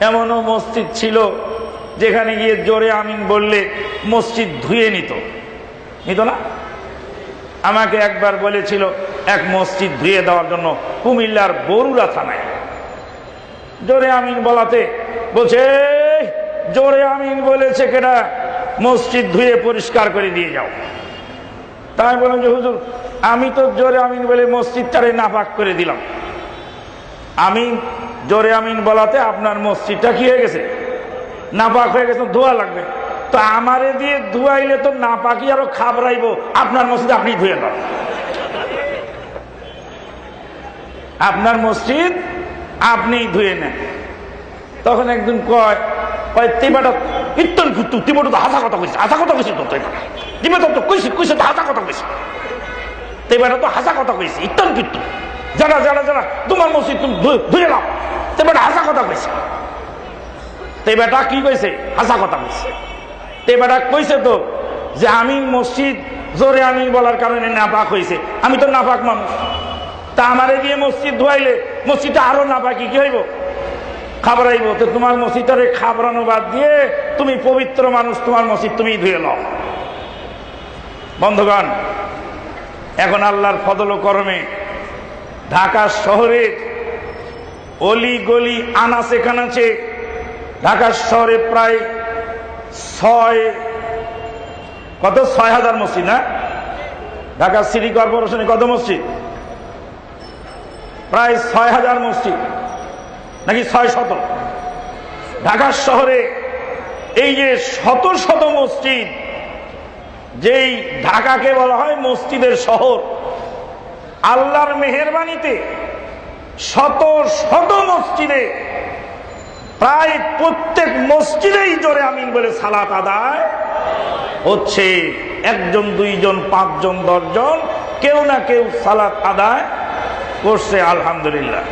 এমনও মসজিদ ছিল যেখানে গিয়ে জোরে আমিন বললে মসজিদ ধুয়ে নিত। নিত না? আমাকে একবার বলেছিল, এক মসজিদ ধুয়ে দেওয়ার জন্য কুমিল্লার বরুড়া থানায় জোরে আমিন বলাতে বলছে জোরে আমিন বলেছে কেনা মসজিদ ধুয়ে পরিষ্কার করে দিয়ে যাও। তাই বললাম যে, হুজুর, আমি তো জোরে আমিন বলে মসজিদটারে নাপাক করে দিলাম। আমি জোরে আমিন বলাতে আপনার মসজিদটা কি হয়ে গেছে? নাপাক হয়ে গেছে, ধোয়া লাগবে। তো আমারে দিয়ে ধুয়াইলে তো নাপাকি আরও খাবরাইব আপনার মসজিদ আপনি ধুয়ে নেন। আপনার মসজিদ আপনি ধুয়ে নেন। তখন একজন কয় কয় তো হাসা কথা কইছে, হাসা কথা তো কইছি হাসা কথা কইছে। তো হাসা কথা কইছে, ইত্তন কীর্তন যারা যারা যারা, তোমার মসজিদ তুমি ধুয়ে- ধুয়ে নাও তেবাটা হাসা কথা কইছে। তেবাটা কি কইছে? হাসা কথা কইছে। তেবাটা কইছে তো যে আমি মসজিদ জোরে আমি বলার কারণে নাপাক হয়েছে আমি তো নাপাক মানুষ। তা আমারে দিয়ে মসজিদ ধোয়াইলে মসজিদটা আরও নাপাকি কি হইব? খাবরাইব তো তোমার মসজিদটারে খাবরানো বাদ দিয়ে তুমি পবিত্র মানুষ, তোমার মসজিদ তুমি ধুয়ে নাও। বন্ধুগণ, এখন আল্লাহর ফদল করমে ঢাকা শহরের অলি গলি আনাচে কানাচে ঢাকা শহরে প্রায় ছয় কত? ছয় হাজার মসজিদ, না? ঢাকা সিটি কর্পোরেশনে কত মসজিদ? প্রায় ছয় হাজার মসজিদ, নাকি ছয় শত? ঢাকা শহরে এই যে শত শত মসজিদ, যেই ঢাকাকে বলা হয় মসজিদের শহর, আল্লাহর মেহরবানিতে শত শত মসজিদে, প্রায় প্রত্যেক মসজিদেই জোরে আমিন বলে সালাত আদায় হচ্ছে। একজন, দুইজন, পাঁচজন, দশজন, কেউ না কেউ সালাত আদায় করছে, আলহামদুলিল্লাহ।